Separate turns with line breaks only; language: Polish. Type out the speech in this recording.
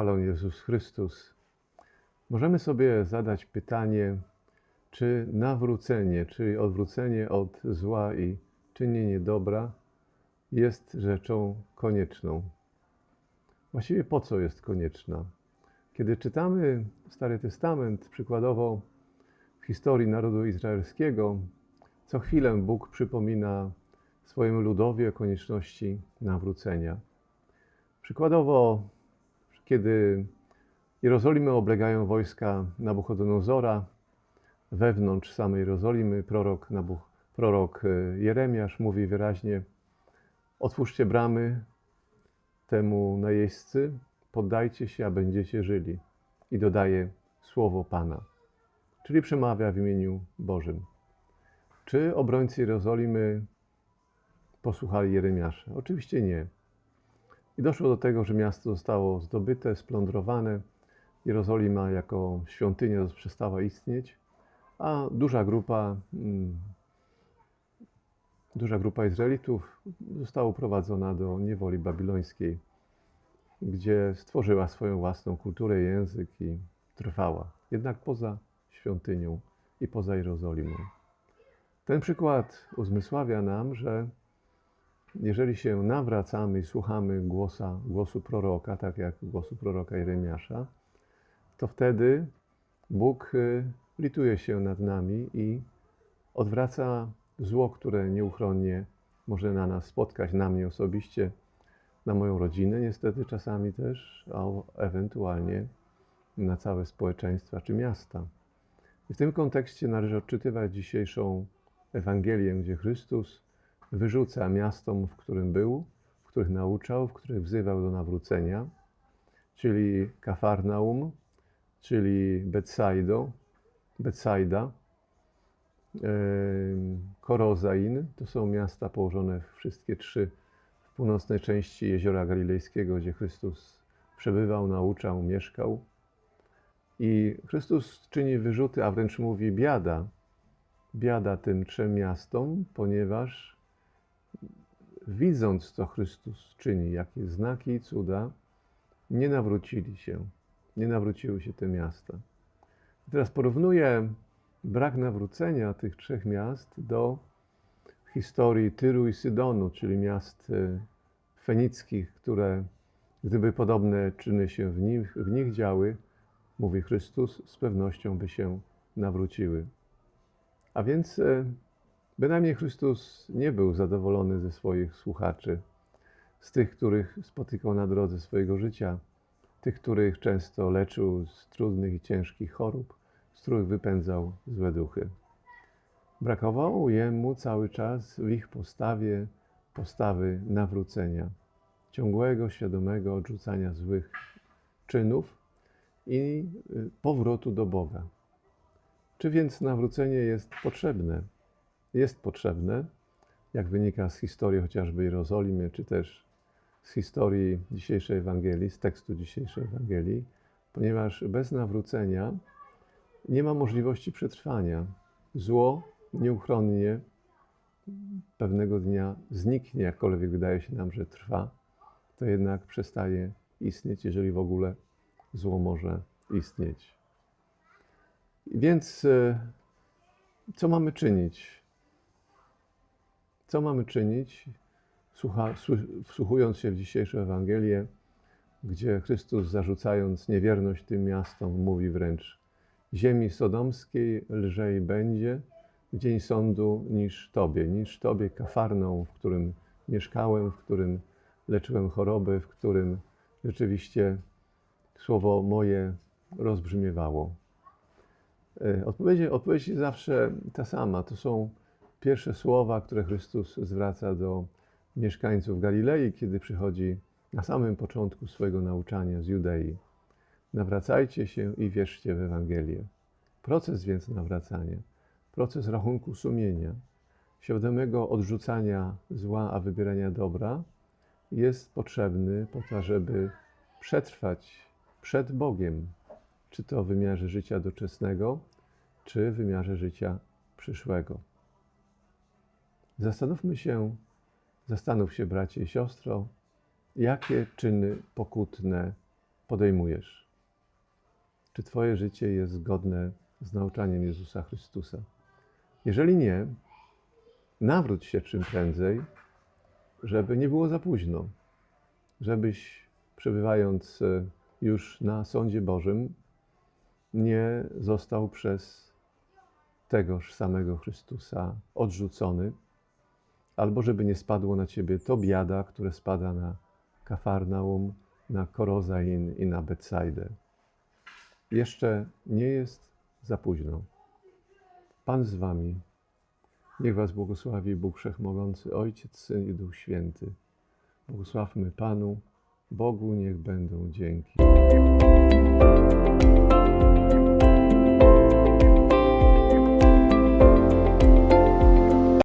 chwalony Jezus Chrystus. Możemy sobie zadać pytanie, czy nawrócenie, czyli odwrócenie od zła i czynienie dobra jest rzeczą konieczną. Właściwie po co jest konieczna? Kiedy czytamy Stary Testament, przykładowo w historii narodu izraelskiego, co chwilę Bóg przypomina swojemu ludowi o konieczności nawrócenia. Przykładowo, kiedy Jerozolimę oblegają wojska Nabuchodonozora, wewnątrz samej Jerozolimy prorok, Nabuch, prorok e, Jeremiasz mówi wyraźnie: Otwórzcie bramy temu najeźdźcy, poddajcie się, a będziecie żyli. I dodaje słowo Pana, czyli przemawia w imieniu Bożym. Czy obrońcy Jerozolimy posłuchali Jeremiasza? Oczywiście nie. I doszło do tego, że miasto zostało zdobyte, splądrowane. Jerozolima jako świątynia przestała istnieć, a duża grupa, mm, duża grupa Izraelitów została uprowadzona do niewoli babilońskiej, gdzie stworzyła swoją własną kulturę, język i trwała. Jednak poza świątynią i poza Jerozolimą. Ten przykład uzmysławia nam, że jeżeli się nawracamy i słuchamy głosa, głosu proroka, tak jak głosu proroka Jeremiasza, to wtedy Bóg y, lituje się nad nami i odwraca zło, które nieuchronnie może na nas spotkać, na mnie osobiście, na moją rodzinę niestety czasami też, a ewentualnie na całe społeczeństwa czy miasta. I w tym kontekście należy odczytywać dzisiejszą Ewangelię, gdzie Chrystus wyrzuca miastom, w którym był, w których nauczał, w których wzywał do nawrócenia, czyli Kafarnaum, czyli Betsaido, Betsaida, Korozain. To są miasta położone wszystkie trzy w północnej części Jeziora Galilejskiego, gdzie Chrystus przebywał, nauczał, mieszkał. I Chrystus czyni wyrzuty, a wręcz mówi biada, biada tym trzem miastom, ponieważ widząc, co Chrystus czyni, jakie znaki i cuda, nie nawrócili się, nie nawróciły się te miasta. Teraz porównuję brak nawrócenia tych trzech miast do historii Tyru i Sydonu, czyli miast e, fenickich, które gdyby podobne czyny się w nich, w nich działy, mówi Chrystus, z pewnością by się nawróciły. A więc e, bynajmniej Chrystus nie był zadowolony ze swoich słuchaczy, z tych, których spotykał na drodze swojego życia, tych, których często leczył z trudnych i ciężkich chorób, z których wypędzał złe duchy. Brakowało jemu cały czas w ich postawie postawy nawrócenia, ciągłego, świadomego odrzucania złych czynów i y, powrotu do Boga. Czy więc nawrócenie jest potrzebne? Jest potrzebne, jak wynika z historii chociażby Jerozolimy, czy też z historii dzisiejszej Ewangelii, z tekstu dzisiejszej Ewangelii, ponieważ bez nawrócenia nie ma możliwości przetrwania. Zło nieuchronnie pewnego dnia zniknie, jakkolwiek wydaje się nam, że trwa, to jednak przestaje istnieć, jeżeli w ogóle zło może istnieć. Więc e, co mamy czynić? Co mamy czynić, Słucha, wsłuchując się w dzisiejszą Ewangelię, gdzie Chrystus zarzucając niewierność tym miastom mówi wręcz ziemi sodomskiej lżej będzie w dzień sądu niż Tobie, niż Tobie kafarną, w którym mieszkałem, w którym leczyłem choroby, w którym rzeczywiście słowo moje rozbrzmiewało. Odpowiedź, odpowiedź zawsze ta sama. To są pierwsze słowa, które Chrystus zwraca do mieszkańców Galilei, kiedy przychodzi na samym początku swojego nauczania z Judei. Nawracajcie się i wierzcie w Ewangelię. Proces więc nawracania, proces rachunku sumienia, świadomego odrzucania zła, a wybierania dobra jest potrzebny po to, żeby przetrwać przed Bogiem, czy to w wymiarze życia doczesnego, czy w wymiarze życia przyszłego. Zastanówmy się, zastanów się, bracie i siostro, jakie czyny pokutne podejmujesz? Czy Twoje życie jest zgodne z nauczaniem Jezusa Chrystusa? Jeżeli nie, nawróć się czym prędzej, żeby nie było za późno, żebyś przebywając e, już na sądzie Bożym, nie został przez tegoż samego Chrystusa odrzucony, albo żeby nie spadło na ciebie to biada, które spada na Kafarnaum, na Korozain i na Betsaidę. Jeszcze nie jest za późno. Pan z wami. Niech was błogosławi Bóg Wszechmogący, Ojciec, Syn i Duch Święty. Błogosławmy Panu, Bogu niech będą dzięki.